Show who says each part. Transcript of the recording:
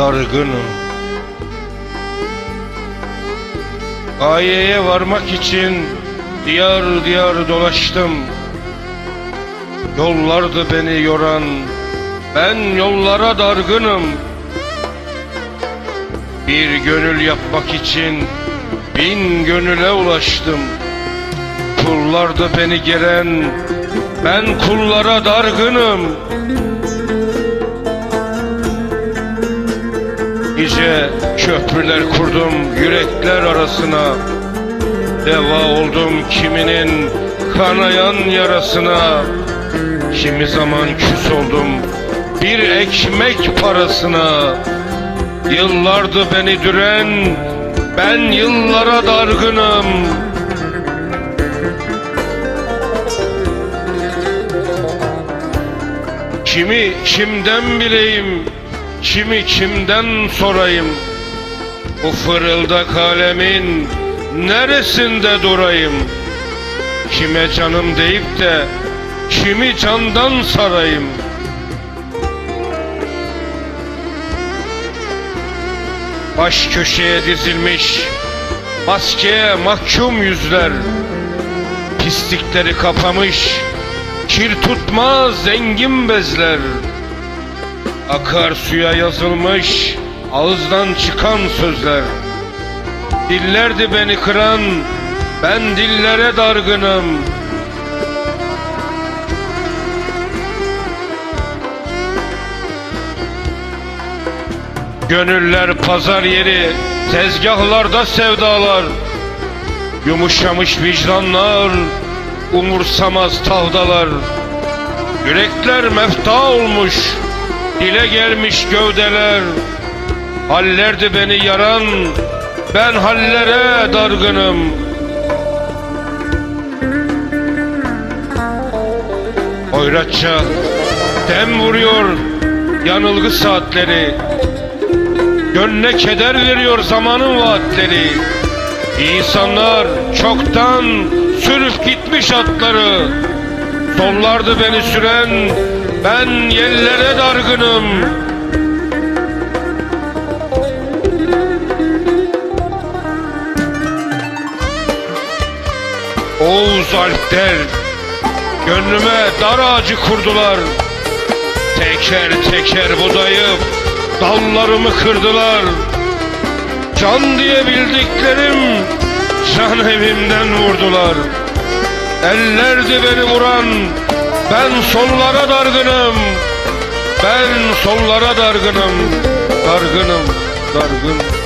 Speaker 1: dargınım. Gayeye varmak için diyar diyar dolaştım. Yollardı beni yoran, ben yollara dargınım. Bir gönül yapmak için bin gönüle ulaştım. Kullardı beni geren, ben kullara dargınım. Nice köprüler kurdum yürekler arasına. Deva oldum kiminin kanayan yarasına. Kimi zaman küs oldum bir ekmek parasına. Yıllardı beni düren ben yıllara dargınım. Kimi kimden bileyim Kimi kimden sorayım? Bu fırıldak alemin Neresinde durayım? Kime canım deyip de Kimi candan sarayım? Baş köşeye dizilmiş Maskeye mahkum yüzler Pislikleri kapamış Kir tutmaz zengin bezler Akar suya yazılmış ağızdan çıkan sözler. Dillerdi beni kıran ben dillere dargınım. Gönüller pazar yeri tezgahlarda sevdalar. Yumuşamış vicdanlar umursamaz tavdalar. Yürekler mefta olmuş Dile gelmiş gövdeler. Hallerdi beni yaran. Ben hallere dargınım. Oyratça dem vuruyor yanılgı saatleri. Gönle keder veriyor zamanın vaatleri. İnsanlar çoktan sürüp gitmiş atları. Sollardı beni süren ben yerlere dargınım. Oğuz Alp der Gönlüme dar ağacı kurdular. Teker teker budayıp Dallarımı kırdılar. Can diye bildiklerim Can evimden vurdular. Ellerdi beni vuran Ben sollara dargınım. Ben sollara dargınım. Dargınım Dargın